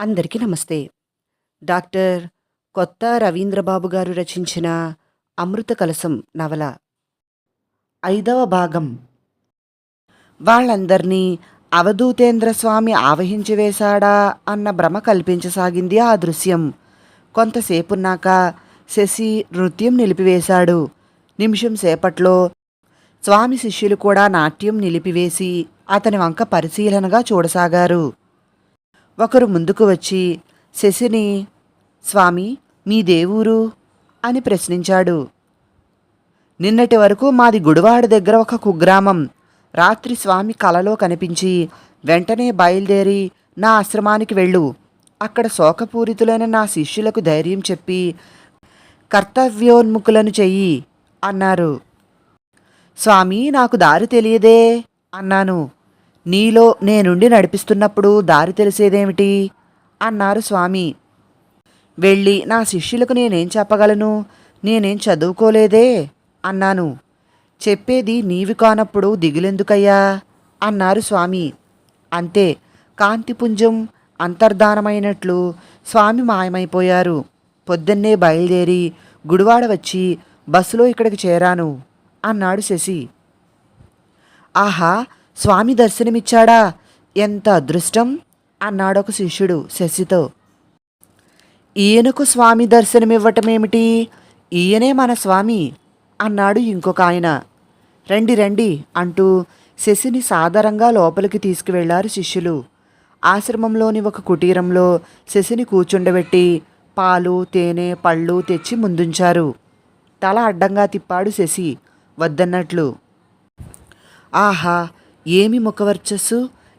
అందరికీ నమస్తే. డాక్టర్ కొత్త రవీంద్రబాబు గారు రచించిన అమృత కలసం నవల. ఐదవ భాగం. వాళ్ళందర్నీ అవధూతేంద్ర స్వామి ఆవహించి వేశాడా అన్న భ్రమ కల్పించసాగింది ఆ దృశ్యం. కొంతసేపున్నాక శశి నృత్యం నిలిపివేశాడు. నిమిషం సేపట్లో స్వామి శిష్యులు కూడా నాట్యం నిలిపివేసి అతని వంక పరిశీలనగా చూడసాగారు. ఒకరు ముందుకు వచ్చి శశిని స్వామి మీ దేవురు? అని ప్రశ్నించాడు. నిన్నటి వరకు మాది గుడివాడ దగ్గర ఒక కుగ్రామం. రాత్రి స్వామి కలలో కనిపించి వెంటనే బయలుదేరి నా ఆశ్రమానికి వెళ్ళు. అక్కడ శోకపూరితులైన నా శిష్యులకు ధైర్యం చెప్పి కర్తవ్యోన్ముఖులను చెయ్యి అన్నారు. స్వామి నాకు దారి తెలియదే అన్నాను. నీలో నేనుండి నడిపిస్తున్నప్పుడు దారి తెలిసేదేమిటి? అన్నారు స్వామి. వెళ్ళి నా శిష్యులకు నేనేం చెప్పగలను? నేనేం చదువుకోలేదే? అన్నాను. చెప్పేది నీవి కానప్పుడు దిగులెందుకయ్యా? అన్నారు స్వామి. అంతే. కాంతిపుంజం అంతర్ధానమైనట్లు స్వామి మాయమైపోయారు. పొద్దున్నే బయలుదేరి గుడివాడ వచ్చి బస్సులో ఇక్కడికి చేరాను అన్నాడు శశి. ఆహా! స్వామి దర్శనమిచ్చాడా? ఎంత అదృష్టం? అన్నాడొక శిష్యుడు శశితో. ఈయనకు స్వామి దర్శనమివ్వటమేమిటి? ఈయనే మన స్వామి అన్నాడు ఇంకొక ఆయన. రండి రండి అంటూ శశిని సాదరంగా లోపలికి తీసుకువెళ్ళారు శిష్యులు. ఆశ్రమంలోని ఒక కుటీరంలో శశిని కూర్చుండబెట్టి పాలు తేనె పళ్ళు తెచ్చి ముందుంచారు. తల అడ్డంగా తిప్పాడు శశి వద్దన్నట్లు. ఆహా ఏమి ముఖవర్చస్సు?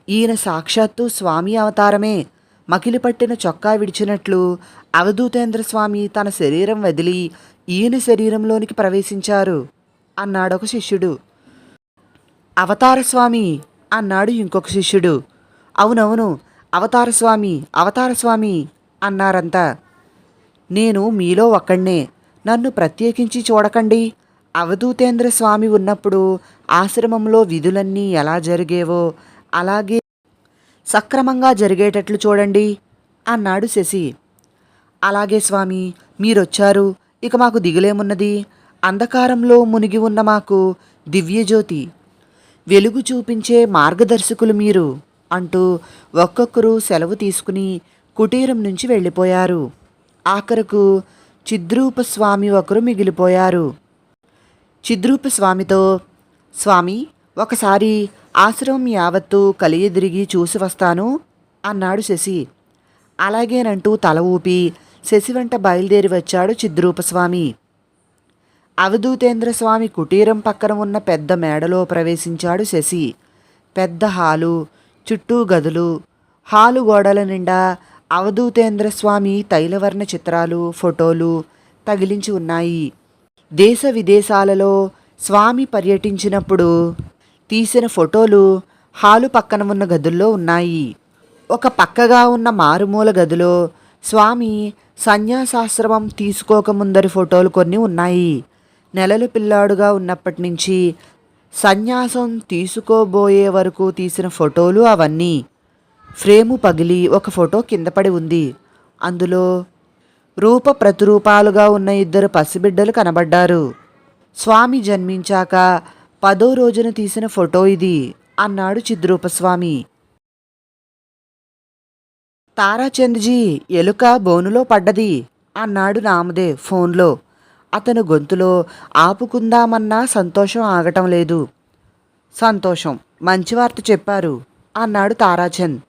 ఈయన సాక్షాత్తు స్వామి అవతారమే. మకిలి పట్టిన చొక్కా విడిచినట్లు అవధూతేంద్ర స్వామి తన శరీరం వదిలి ఈయన శరీరంలోనికి ప్రవేశించారు. అన్నాడొక శిష్యుడు. అవతార స్వామి! అన్నాడు ఇంకొక శిష్యుడు. అవునవును అవతార స్వామి అవతార స్వామి! అన్నారంతా. నేను మీలో ఒక్కణ్ణే. నన్ను ప్రత్యేకించి చూడకండి. అవధూతేంద్ర స్వామి ఉన్నప్పుడు ఆశ్రమంలో విధులన్నీ ఎలా జరిగేవో అలాగే సక్రమంగా జరిగేటట్లు చూడండి అన్నాడు శశి. అలాగే స్వామి మీరొచ్చారు. ఇక మాకు దిగులేమున్నది? అంధకారంలో మునిగి ఉన్న మాకు దివ్యజ్యోతి. వెలుగు చూపించే మార్గదర్శకులు మీరు అంటూ ఒక్కొక్కరు సెలవు తీసుకుని కుటీరం నుంచి వెళ్ళిపోయారు. ఆఖరకు చిద్రూపస్వామి ఒకరు మిగిలిపోయారు. చిద్రూప స్వామితో స్వామి ఒకసారి ఆశ్రమం యావత్తు కలియదిరిగి చూసి వస్తాను అన్నాడు శశి. అలాగేనంటూ తల ఊపి శశి వెంట బయలుదేరి వచ్చాడు చిద్రూపస్వామి అవధూతేంద్ర స్వామి కుటీరం పక్కన ఉన్న పెద్ద మేడలో ప్రవేశించాడు శశి. పెద్ద హాలు చుట్టూ గదులు హాలు గోడల నిండా అవధూతేంద్ర స్వామి తైలవర్ణ చిత్రాలు ఫోటోలు తగిలించి ఉన్నాయి. దేశ విదేశాలలో స్వామి పర్యటించినప్పుడు తీసిన ఫోటోలు హాలు పక్కన ఉన్న గదుల్లో ఉన్నాయి. ఒక పక్కగా ఉన్న మారుమూల గదిలో స్వామి సన్యాసాశ్రమం తీసుకోకముందరి ఫోటోలు కొన్ని ఉన్నాయి. నెలలు పిల్లాడుగా ఉన్నప్పటి నుంచి సన్యాసం తీసుకోబోయే వరకు తీసిన ఫోటోలు అవన్నీ. ఫ్రేము పగిలి ఒక ఫోటో కింద పడి ఉంది. అందులో రూప ప్రతిరూపాలుగా ఉన్న ఇద్దరు పసిబిడ్డలు కనబడ్డారు. స్వామి జన్మించాక పదో రోజున తీసిన ఫోటో ఇది అన్నాడు చిద్రూపస్వామి. తారాచంద్జీ ఎలుక బోనులో పడ్డది అన్నాడు రామదేవ్ ఫోన్లో. అతను గొంతులో ఆపుకుందామన్నా సంతోషం ఆగటం లేదు. సంతోషం మంచి వార్త చెప్పారు అన్నాడు తారాచంద్.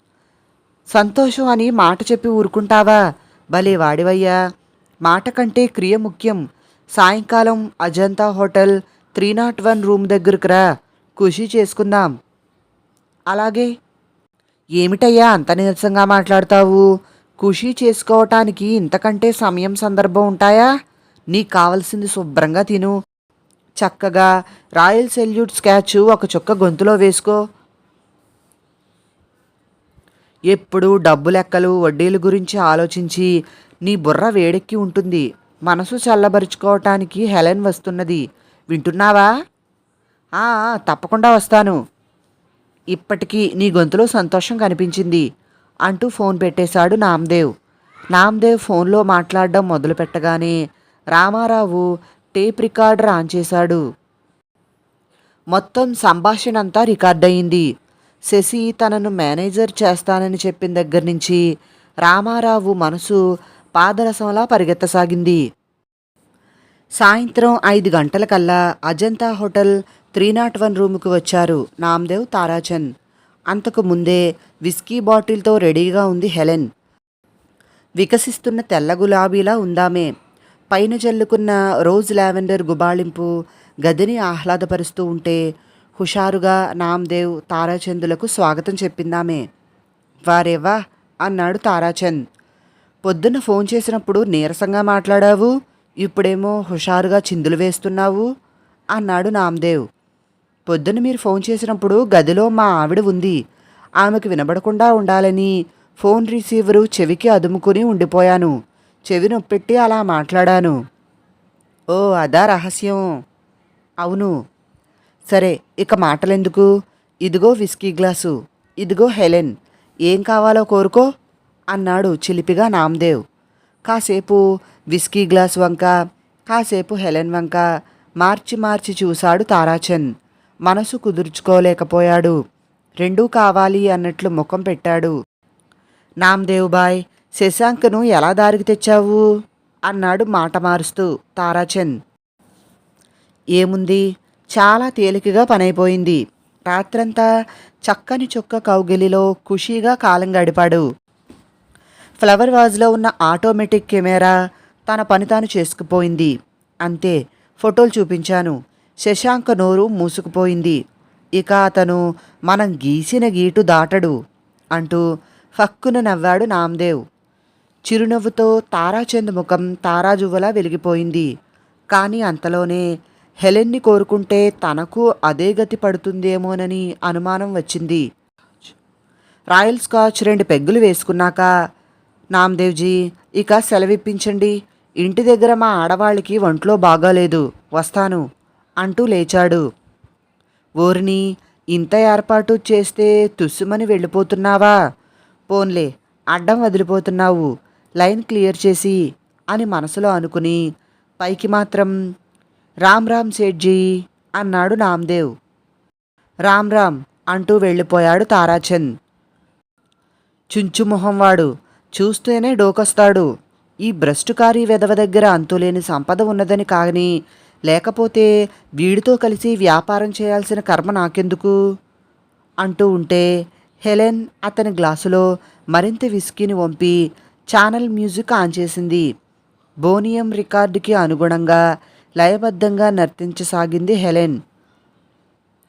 సంతోషం అని మాట చెప్పి ఊరుకుంటావా? భలే వాడివయ్యా. మాట కంటే క్రియ ముఖ్యం. సాయంకాలం Ajanta hotel three naught one room దగ్గరకు రా. ఖుషి చేసుకుందాం. అలాగే? ఏమిటయ్యా అంత నీరసంగా మాట్లాడతావు? ఖుషి చేసుకోవటానికి ఇంతకంటే సమయం సందర్భం ఉంటాయా? నీకు కావలసింది శుభ్రంగా తిను. చక్కగా రాయల్ సెల్యూట్ స్కాచ్ ఒక చుక్క గొంతులో వేసుకో. ఎప్పుడు డబ్బు లెక్కలు వడ్డీల గురించి ఆలోచించి నీ బుర్ర వేడెక్కి ఉంటుంది. మనసు చల్లబరుచుకోవటానికి హెలెన్ వస్తున్నది. వింటున్నావా? "ఆ, తప్పకుండా వస్తాను. ఇప్పటికీ నీ గొంతులో సంతోషం కనిపించింది అంటూ ఫోన్ పెట్టేశాడు నామ్దేవ్. నామదేవ్ ఫోన్లో మాట్లాడడం మొదలుపెట్టగానే రామారావు టేప్ రికార్డర్ ఆన్ చేశాడు మొత్తం సంభాషణ అంతా రికార్డయింది. శశి తనను మేనేజర్ చేస్తానని చెప్పిన దగ్గర నుంచి రామారావు మనసు పాదరసంలా పరిగెత్తసాగింది. సాయంత్రం ఐదు గంటలకల్లా Ajanta hotel three naught one రూముకు వచ్చారు నామ్దేవ్ తారాచంద్. అంతకు ముందే విస్కీ బాటిల్తో రెడీగా ఉంది హెలెన్. వికసిస్తున్న తెల్ల గులాబీలా ఉందామే. పైన జల్లుకున్న రోజ్ లావెండర్ గుబాళింపు గదిని ఆహ్లాదపరుస్తూ ఉంటే హుషారుగా నామ్దేవ్ తారాచందులకు స్వాగతం చెప్పిందామే. వారేవా? అన్నాడు తారాచంద్. పొద్దున్న ఫోన్ చేసినప్పుడు నీరసంగా మాట్లాడావు? ఇప్పుడేమో హుషారుగా చిందులు వేస్తున్నావు? అన్నాడు నామ్దేవ్. పొద్దున్న మీరు ఫోన్ చేసినప్పుడు గదిలో మా ఆవిడ ఉంది. ఆమెకు వినబడకుండా ఉండాలని ఫోన్ రిసీవరు చెవికి అదుముకుని ఉండిపోయాను. చెవి నొప్పెట్టి అలా మాట్లాడాను. ఓ అదా రహస్యం. అవును సరే ఇక మాటలెందుకు? ఇదిగో విస్కీ గ్లాసు. ఇదిగో హెలెన్. ఏం కావాలో కోరుకో అన్నాడు చిలిపిగా నామ్దేవ్. కాసేపు విస్కీ గ్లాస్ వంక కాసేపు హెలెన్ వంక మార్చి మార్చి చూశాడు తారాచంద్. మనసు కుదుర్చుకోలేకపోయాడు. రెండూ కావాలి అన్నట్లు ముఖం పెట్టాడు. నామ్దేవ్ బాయ్ శశాంక్ను ఎలా దారికి తెచ్చావు? అన్నాడు మాట మారుస్తూ తారాచంద్. ఏముంది? చాలా తేలికగా పనైపోయింది. రాత్రంతా చక్కని చొక్క కౌగిలిలో ఖుషీగా కాలం గడిపాడు. ఫ్లవర్ వాజ్లో ఉన్న ఆటోమేటిక్ కెమెరా తన పని తాను చేసుకుపోయింది. అంతే ఫోటోలు చూపించాను. శశాంక నోరు మూసుకుపోయింది. ఇక అతను మనం గీసిన గీటు దాటడు అంటూ ఫక్కున నవ్వాడు నామ్దేవ్. చిరునవ్వుతో తారాచంద్ ముఖం తారాజువ్వలా వెలిగిపోయింది. కానీ అంతలోనే హెలెన్ని కోరుకుంటే తనకు అదే గతి పడుతుందేమోనని అనుమానం వచ్చింది. రాయల్ స్కాచ్ రెండు పెగ్గులు వేసుకున్నాక నామ్దేవ్జీ ఇక సెలవిప్పించండి ఇంటి దగ్గర మా ఆడవాళ్ళకి ఒంట్లో బాగాలేదు వస్తాను అంటూ లేచాడు. ఓరిని ఇంత ఏర్పాటు చేస్తే తుస్సుమని వెళ్ళిపోతున్నావా? పోన్లే అడ్డం వదిలిపోతున్నావు లైన్ క్లియర్ చేసి అని మనసులో అనుకుని పైకి మాత్రం రామ్ రామ్ సేట్జీ అన్నాడు నామ్దేవ్. రామ్ రామ్ అంటూ వెళ్ళిపోయాడు తారాచంద్. చుంచుమొహం వాడు చూస్తేనే డోకొస్తాడు. ఈ భ్రష్టుకారి వెధవ దగ్గర అంతులేని సంపద ఉన్నదని కాని లేకపోతే వీడితో కలిసి వ్యాపారం చేయాల్సిన కర్మ నాకెందుకు? అంటూ ఉంటే హెలెన్ అతని గ్లాసులో మరింత విస్కీని వంపి ఛానల్ మ్యూజిక్ ఆన్ చేసింది. బోనియం రికార్డుకి అనుగుణంగా లయబద్ధంగా నర్తించసాగింది హెలెన్.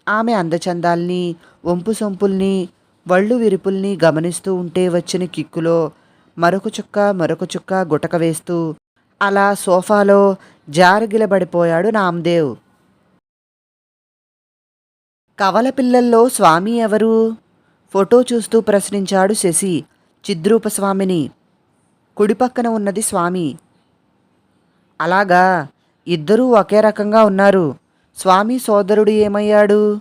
ఆమె అందచందాల్ని వంపు సొంపుల్ని వళ్ళు విరుపుల్ని గమనిస్తూ ఉంటే వచ్చిన కిక్కులో మరొక చుక్క మరొక చుక్క గుటక వేస్తూ అలా సోఫాలో జారగిలబడిపోయాడు నామ్దేవ్. కవల పిల్లల్లో స్వామి ఎవరు? ఫోటో చూస్తూ ప్రశ్నించాడు శశి చిద్రూపస్వామిని. కుడిపక్కన ఉన్నది స్వామి. అలాగా? ఇద్దరూ ఒకే రకంగా ఉన్నారు. స్వామి సోదరుడు ఏమయ్యాడు?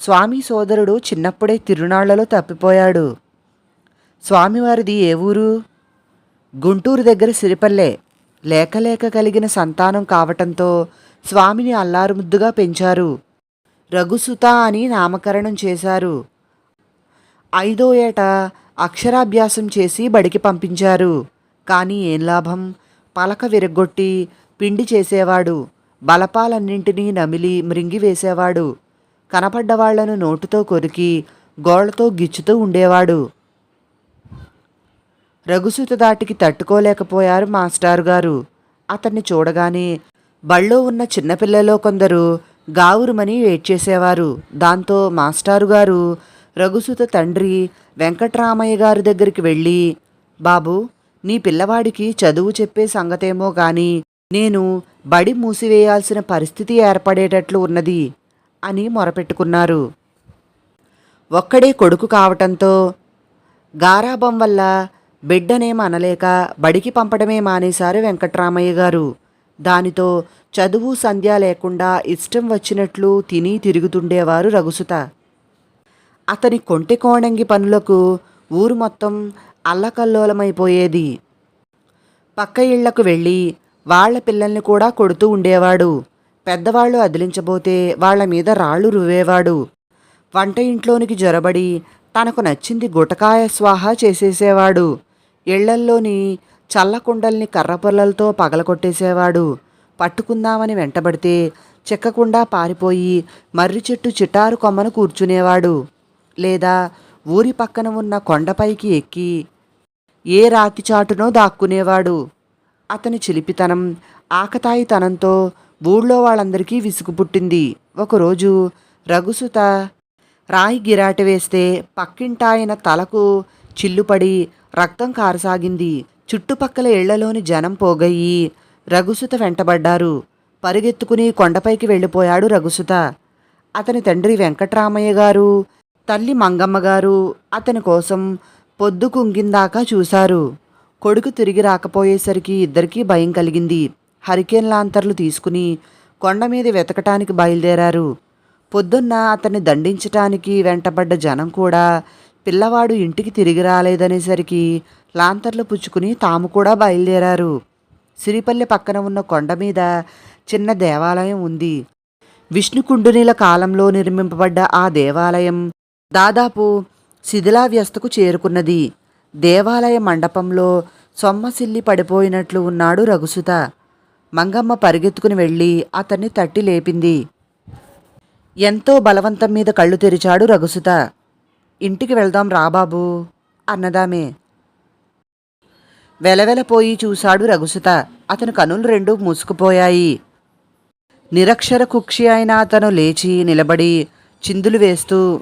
స్వామి సోదరుడు చిన్నప్పుడే తిరునాళ్ళలో తప్పిపోయాడు. స్వామివారిది ఏ ఊరు? గుంటూరు దగ్గర సిరిపల్లె. లేకలేక కలిగిన సంతానం కావటంతో స్వామిని అల్లారుముద్దుగా పెంచారు. రఘుసుత అని నామకరణం చేశారు. ఐదో ఏట అక్షరాభ్యాసం చేసి బడికి పంపించారు. కానీ ఏం లాభం? పలక విరగొట్టి పిండి చేసేవాడు. బలపాలన్నింటినీ నమిలి మృంగివేసేవాడు కనపడ్డవాళ్ళను నోటుతో కొరికి గోళ్ళతో గిచ్చుతూ ఉండేవాడు. రఘుసుత దాటికి తట్టుకోలేకపోయారు మాస్టారు గారు. అతన్ని చూడగానే బళ్ళో ఉన్న చిన్నపిల్లలో కొందరు గావురుమని ఏడ్చేసేవారు దాంతో మాస్టారు గారు రఘుసుత తండ్రి వెంకట్రామయ్య గారి దగ్గరికి వెళ్ళి బాబు నీ పిల్లవాడికి చదువు చెప్పే సంగతేమో గాని నేను బడి మూసివేయాల్సిన పరిస్థితి ఏర్పడేటట్లు ఉన్నది అని మొరపెట్టుకున్నారు. ఒక్కడే కొడుకు కావటంతో గారాబం వల్ల బిడ్డనేం అనలేక బడికి పంపడమే మానేశారు వెంకట్రామయ్య గారు. దానితో చదువు సంధ్య లేకుండా ఇష్టం వచ్చినట్లు తిని తిరుగుతుండేవారు రఘుసుత. అతని కొంటె కోణంగి పనులకు ఊరు మొత్తం అల్లకల్లోలమైపోయేది. పక్క ఇళ్ళకు వెళ్ళి వాళ్ళ పిల్లల్ని కూడా కొడుతూ ఉండేవాడు. పెద్దవాళ్ళు అదిలించబోతే వాళ్ళ మీద రాళ్ళు రువ్వేవాడు. వంట ఇంట్లోనికి జొరబడి తనకు నచ్చింది గుటకాయ స్వాహ చేసేసేవాడు. ఇళ్ళల్లోని చల్లకుండల్ని కర్రపుల్లలతో పగలకొట్టేసేవాడు పట్టుకుందామని వెంటబడితే చెక్కకుండా పారిపోయి మర్రి చెట్టు చిటారు కొమ్మను కూర్చునేవాడు. లేదా ఊరి పక్కన ఉన్న కొండపైకి ఎక్కి ఏ రాతి చాటునో దాక్కునేవాడు. అతని చిలిపితనం ఆకతాయితనంతో ఊళ్ళో వాళ్ళందరికీ విసుగు పుట్టింది. ఒకరోజు రఘుసుత రాయి గిరాటి వేస్తే పక్కింటాయన తలకు చిల్లుపడి రక్తం కారసాగింది. చుట్టుపక్కల ఇళ్ళలోని జనం పోగయ్యి రఘుసుత వెంటబడ్డారు. పరుగెత్తుకుని కొండపైకి వెళ్ళిపోయాడు రఘుసుత. అతని తండ్రి వెంకట్రామయ్య గారు తల్లి మంగమ్మ గారు అతని కోసం పొద్దు కుంగిందాకా చూశారు. కొడుకు తిరిగి రాకపోయేసరికి ఇద్దరికీ భయం కలిగింది. హరికేన్ లాంతర్లు తీసుకుని కొండ మీద వెతకటానికి బయలుదేరారు. పొద్దున్న అతన్ని దండించటానికి వెంటబడ్డ జనం కూడా పిల్లవాడు ఇంటికి తిరిగి రాలేదనేసరికి లాంతర్లు పుచ్చుకుని తాము కూడా బయలుదేరారు. సిరిపల్లె పక్కన ఉన్న కొండ మీద చిన్న దేవాలయం ఉంది. విష్ణుకుండునీల కాలంలో నిర్మింపబడ్డ ఆ దేవాలయం దాదాపు శిథిలావ్యస్తకు చేరుకున్నది. దేవాలయ మండపంలో సొమ్మసిల్లి పడిపోయినట్లు ఉన్నాడు రఘుసుత. మంగమ్మ పరిగెత్తుకుని వెళ్ళి అతన్ని తట్టి లేపింది. ఎంతో బలవంతం మీద కళ్ళు తెరిచాడు రఘుసుత. ఇంటికి వెళ్దాం రాబాబు అన్నదామే. వెలవెలపోయి చూశాడు రఘుసుత. అతని కనులు రెండు మూసుకుపోయాయి. నిరక్షర కుక్షి అయిన అతను లేచి నిలబడి చిందులు వేస్తూ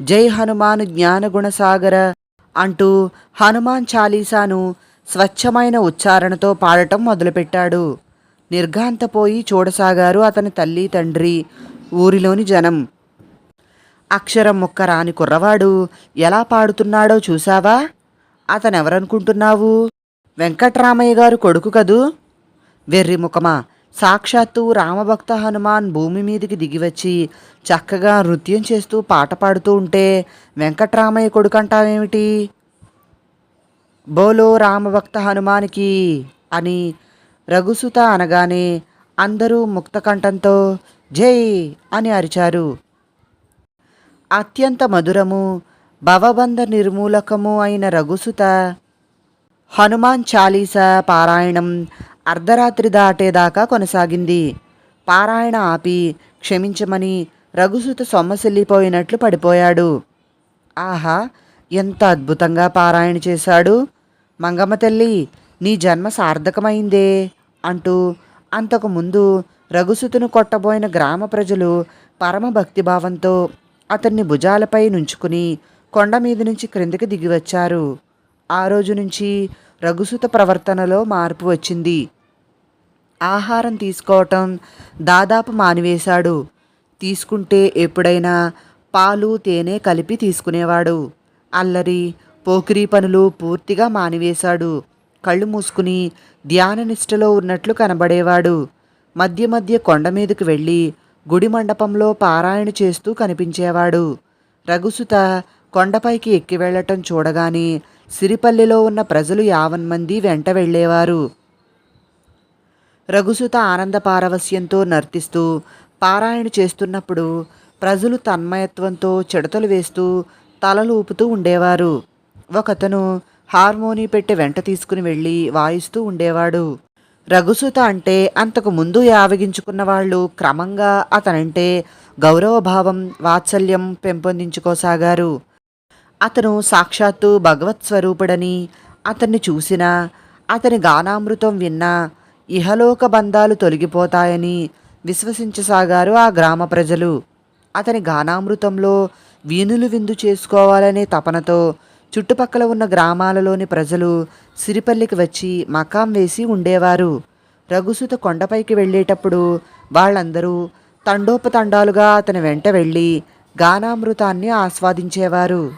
జై హనుమాను జ్ఞానగుణసాగర అంటూ హనుమాన్ చాలీసాను స్వచ్ఛమైన ఉచ్చారణతో పాడటం మొదలుపెట్టాడు. నిర్ఘాంతపోయి చూడసాగారు అతని తల్లి తండ్రి ఊరిలోని జనం. అక్షరం ముక్క రాని కుర్రవాడు ఎలా పాడుతున్నాడో చూసావా అతనెవరనుకుంటున్నావు? వెంకట్రామయ్య గారు కొడుకు కదూ? వెర్రి ముఖమా? సాక్షాత్తు రామభక్త హనుమాన్ భూమి మీదికి దిగివచ్చి చక్కగా నృత్యం చేస్తూ పాట పాడుతూ ఉంటే వెంకట్రామయ్య కొడుకంటావేమిటి? బోలో రామభక్త హనుమానికి అని రఘుసుత అనగానే అందరూ ముక్తకంఠంతో జై అని అరిచారు. అత్యంత మధురము భవబంధ నిర్మూలకము అయిన రఘుసుత హనుమాన్ చాలీస పారాయణం అర్ధరాత్రి దాటేదాకా కొనసాగింది. పారాయణ ఆపి క్షమించమని రఘుసుత సొమ్మసిల్లిపోయినట్లు పడిపోయాడు. ఆహా ఎంత అద్భుతంగా పారాయణ చేశాడు. మంగమ్మ తల్లి నీ జన్మ సార్థకమైందే అంటూ అంతకుముందు రఘుసుతును కొట్టబోయిన గ్రామ ప్రజలు పరమభక్తిభావంతో అతన్ని భుజాలపై నుంచుకుని కొండ మీద నుంచి క్రిందికి దిగివచ్చారు ఆ రోజు నుంచి రఘుసుత ప్రవర్తనలో మార్పు వచ్చింది. ఆహారం తీసుకోవటం దాదాపు మానివేశాడు. తీసుకుంటే ఎప్పుడైనా పాలు తేనె కలిపి తీసుకునేవాడు. అల్లరి పోకిరీ పనులు పూర్తిగా మానివేశాడు. కళ్ళు మూసుకుని ధ్యాననిష్టలో ఉన్నట్లు కనబడేవాడు. మధ్య మధ్య కొండ మీదకు వెళ్ళి గుడి మండపంలో పారాయణ చేస్తూ కనిపించేవాడు. రఘుసుత కొండపైకి ఎక్కి వెళ్ళటం చూడగానే సిరిపల్లిలో ఉన్న ప్రజలు యావన్మంది వెంట వెళ్ళేవారు. రఘుసుత ఆనంద పారవస్యంతో నర్తిస్తూ పారాయణ చేస్తున్నప్పుడు ప్రజలు తన్మయత్వంతో చెడతలు వేస్తూ తలలు ఊపుతూ ఉండేవారు. ఒకతను హార్మోని పెట్టి వెంట తీసుకుని వెళ్ళి వాయిస్తూ ఉండేవాడు. రఘుసుత అంటే అంతకు ముందు యావగించుకున్న వాళ్ళు క్రమంగా అతనంటే గౌరవభావం వాత్సల్యం పెంపొందించుకోసాగారు. అతను సాక్షాత్తు భగవత్ స్వరూపుడని అతన్ని చూసినా అతని గానామృతం విన్నా ఇహలోక బంధాలు తొలగిపోతాయని విశ్వసించసాగారు ఆ గ్రామ ప్రజలు. అతని గానామృతంలో వీణులు విందు చేసుకోవాలనే తపనతో చుట్టుపక్కల ఉన్న గ్రామాలలోని ప్రజలు సిరిపల్లికి వచ్చి మకాం వేసి ఉండేవారు. రఘుసుత కొండపైకి వెళ్ళేటప్పుడు వాళ్ళందరూ తండోపతండాలుగా అతని వెంట వెళ్ళి గానామృతాన్ని ఆస్వాదించేవారు.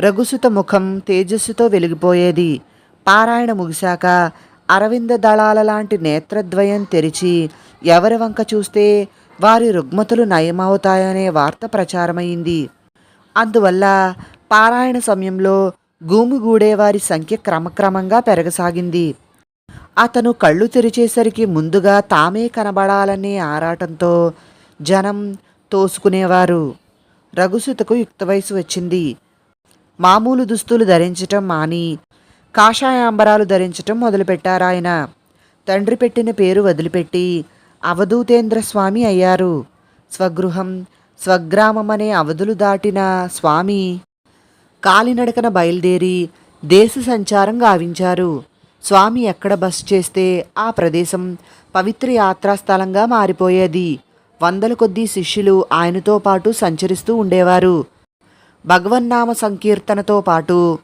రఘుసుత ముఖం తేజస్సుతో వెలిగిపోయేది. పారాయణ ముగిశాక అరవింద దళాల లాంటి నేత్రద్వయం తెరిచి ఎవరి వంక చూస్తే వారి రుగ్మతులు నయమవుతాయనే వార్త ప్రచారమైంది. అందువల్ల పారాయణ సమయంలో గూమిగూడేవారి సంఖ్య క్రమక్రమంగా పెరగసాగింది. అతను కళ్ళు తెరిచేసరికి ముందుగా తామే కనబడాలనే ఆరాటంతో జనం తోసుకునేవారు. రఘుసుతకు యుక్త వయసు వచ్చింది. మామూలు దుస్తులు ధరించటం మాని కాషాయాంబరాలు ధరించటం మొదలుపెట్టారాయన. తండ్రి పెట్టిన పేరు వదిలిపెట్టి అవధూతేంద్ర స్వామి అయ్యారు. స్వగృహం స్వగ్రామం అనే అవధులు దాటిన స్వామి కాలినడకన బయలుదేరి దేశ సంచారం గావించారు. స్వామి ఎక్కడ బస చేస్తే ఆ ప్రదేశం పవిత్ర యాత్రాస్థలంగా మారిపోయేది. వందల కొద్దీ శిష్యులు ఆయనతో పాటు సంచరిస్తూ ఉండేవారు. భగవన్నామ సంకీర్తనతో పాటు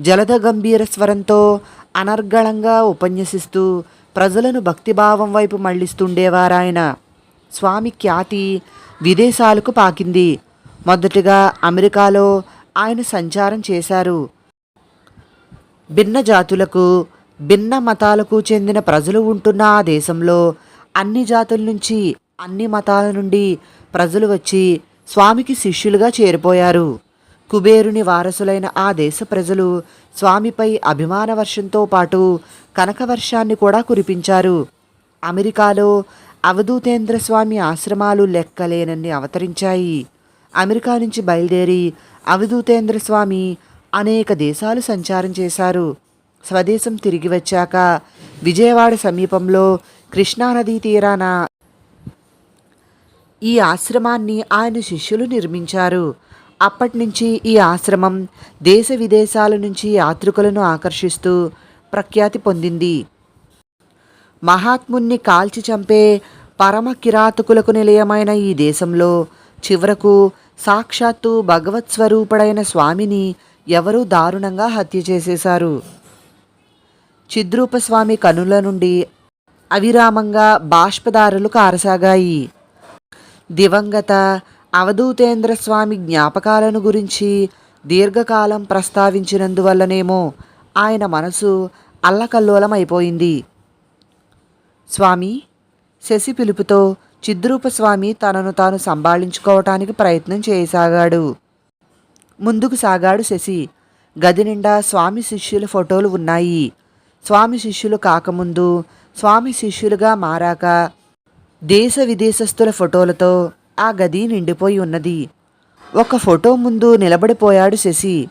జలద గంభీర స్వరంతో అనర్గళంగా ఉపన్యసిస్తూ ప్రజలను భక్తిభావం వైపు మళ్ళిస్తుండేవారాయన స్వామి ఖ్యాతి విదేశాలకు పాకింది. మొదటిగా అమెరికాలో ఆయన సంచారం చేశారు. భిన్న జాతులకు భిన్న మతాలకు చెందిన ప్రజలు ఉంటున్న ఆ దేశంలో అన్ని జాతుల నుంచి అన్ని మతాల నుండి ప్రజలు వచ్చి స్వామికి శిష్యులుగా చేరిపోయారు. కుబేరుని వారసులైన ఆ దేశ ప్రజలు స్వామిపై అభిమాన వర్షంతో పాటు కనక వర్షాన్ని కూడా కురిపించారు. అమెరికాలో అవధూతేంద్ర స్వామి ఆశ్రమాలు లెక్కలేనన్ని అవతరించాయి. అమెరికా నుంచి బయలుదేరి అవధూతేంద్ర స్వామి అనేక దేశాలు సంచారం చేశారు. స్వదేశం తిరిగి వచ్చాక విజయవాడ సమీపంలో కృష్ణానదీ తీరాన ఈ ఆశ్రమాన్ని ఆయన శిష్యులు నిర్మించారు. అప్పటి నుంచి ఈ ఆశ్రమం దేశ విదేశాల నుంచి యాత్రికులను ఆకర్షిస్తూ ప్రఖ్యాతి పొందింది. మహాత్ముణ్ణి కాల్చి చంపే పరమ కిరాతకులకు నిలయమైన ఈ దేశంలో చివరకు సాక్షాత్తు భగవత్ స్వరూపుడైన స్వామిని ఎవరూ దారుణంగా హత్య చేసేశారు. చిద్రూపస్వామి కనుల నుండి అవిరామంగా బాష్పదారులు కారసాగాయి. దివంగత అవధూతేంద్ర స్వామి జ్ఞాపకాలను గురించి దీర్ఘకాలం ప్రస్తావించినందువల్లనేమో ఆయన మనసు అల్లకల్లోలమైపోయింది. స్వామి శశి పిలుపుతో చిద్రూపస్వామి తనను తాను సంభాళించుకోవటానికి ప్రయత్నం చేయసాగాడు. ముందుకు సాగాడు శశి. గది నిండా స్వామి శిష్యుల ఫోటోలు ఉన్నాయి. స్వామి శిష్యులు కాకముందు స్వామి శిష్యులుగా మారాక దేశ విదేశస్థుల ఫోటోలతో ఆ గది నిండిపోయి ఉన్నది. ఒక ఫోటో ముందు నిలబడిపోయాడు శశి.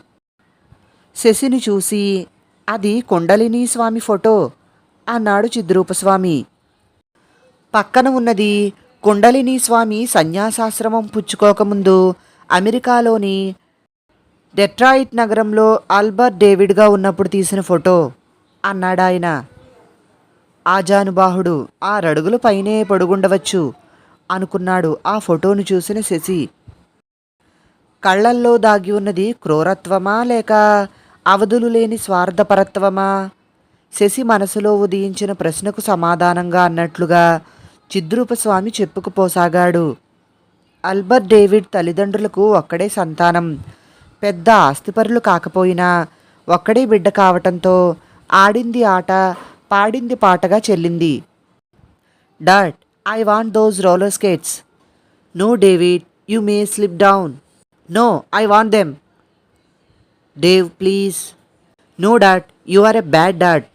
శశిని చూసి అది కుండలిని స్వామి ఫోటో అన్నాడు చిద్రూపస్వామి. పక్కన ఉన్నది కుండలిని స్వామి సన్యాసాశ్రమం పుచ్చుకోకముందు అమెరికాలోని డెట్రాయిట్ నగరంలో ఆల్బర్ట్ డేవిడ్గా ఉన్నప్పుడు తీసిన ఫోటో అన్నాడాయన. ఆజానుబాహుడు ఆ రడుగుల పైనే పడుగుండవచ్చు. అనుకున్నాడు. ఆ ఫోటోను చూసిన శశి కళ్ళల్లో దాగి ఉన్నది క్రూరత్వమా లేక అవధులు లేని స్వార్థపరత్వమా? శశి మనసులో ఉదయించిన ప్రశ్నకు సమాధానంగా అన్నట్లుగా చిద్రూపస్వామి చెప్పుకుపోసాగాడు. అల్బర్ట్ డేవిడ్ తల్లిదండ్రులకు ఒక్కడే సంతానం. పెద్ద ఆస్తిపరులు కాకపోయినా ఒక్కడే బిడ్డ కావటంతో ఆడింది ఆట పాడింది పాటగా చెల్లింది. Dot I want those roller skates no David you may slip down no I want them Dave please no Dot you are a bad Dot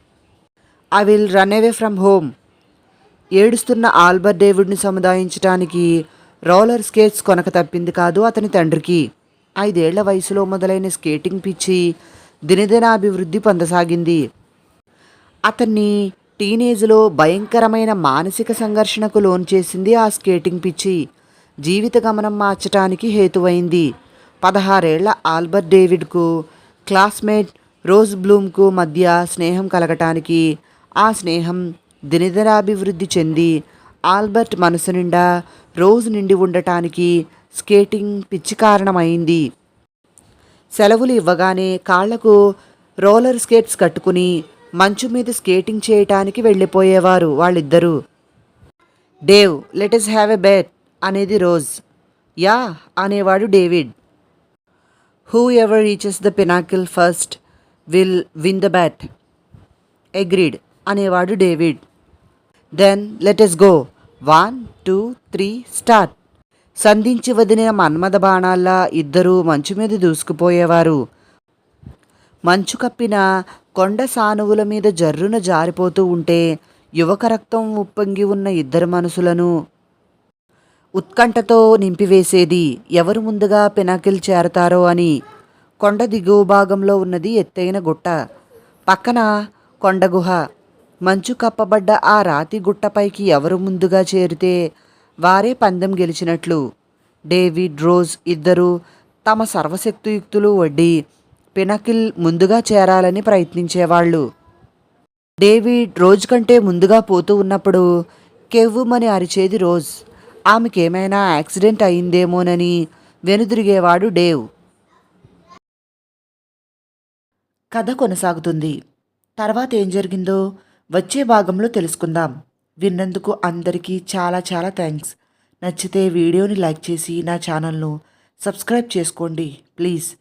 I will run away from home ఏడుస్తున్న Albert డేవిడ్ని సముదాయించడానికి roller skates కొనక తప్పింది కాదు అతని తండ్రికి. ఐదేళ్ళ వయసులో మొదలైన స్కేటింగ్ పిచ్చి దినదినాభివృద్ధి పొందసాగింది. అతన్ని టీనేజ్లో భయంకరమైన మానసిక సంఘర్షణకు లోన్ చేసింది ఆ స్కేటింగ్ పిచ్చి. జీవిత గమనం మార్చటానికి హేతువైంది. పదహారేళ్ళ ఆల్బర్ట్ డేవిడ్కు క్లాస్మేట్ రోజ్ బ్లూమ్కు మధ్య స్నేహం కలగటానికి ఆ స్నేహం దినదినాభివృద్ధి చెంది. ఆల్బర్ట్ మనసు నిండా రోజ్ నిండి ఉండటానికి స్కేటింగ్ పిచ్చి కారణమైంది. సెలవులు ఇవ్వగానే కాళ్ళకు రోలర్ స్కేట్స్ కట్టుకుని మంచు మీద స్కేటింగ్ చేయటానికి వెళ్ళిపోయేవారు వాళ్ళిద్దరూ. Dave let us have a bet అనేది రోజ్. యా అనేవాడు David. Whoever reaches the pinnacle first will win the bet agreed అనేవాడు David. Then let's go. One two three start సంధించి వదిలిన మన్మథ బాణాల్లా ఇద్దరూ మంచు మీద దూసుకుపోయేవారు. మంచు కప్పిన కొండ సానువుల మీద జర్రున జారిపోతూ ఉంటే యువక రక్తం ఉప్పొంగి ఉన్న ఇద్దరు మనసులను ఉత్కంఠతో నింపివేసేది ఎవరు ముందుగా పినాకిల్ చేరతారో అని కొండ దిగువ భాగంలో ఉన్నది ఎత్తైన గుట్ట. పక్కన కొండ గుహ. మంచు కప్పబడ్డ ఆ రాతి గుట్టపైకి ఎవరు ముందుగా చేరితే వారే పందెం గెలిచినట్లు. డేవిడ్ రోజ్ ఇద్దరు తమ సర్వశక్తియుక్తులు వడ్డీ పినకిల్ ముందుగా చేరాలని ప్రయత్నించేవాళ్ళు. డేవిడ్ రోజు కంటే ముందుగా పోతూ ఉన్నప్పుడు కెవ్వుమని అరిచేది రోజ్. ఆమెకేమైనా యాక్సిడెంట్ అయిందేమోనని వెనుదిరిగేవాడు డేవ్. కథ కొనసాగుతుంది. తర్వాత ఏం జరిగిందో వచ్చే భాగంలో తెలుసుకుందాం. విన్నందుకు అందరికీ చాలా చాలా థ్యాంక్స్. నచ్చితే వీడియోని లైక్ చేసి నా ఛానల్ను సబ్స్క్రైబ్ చేసుకోండి. ప్లీజ్.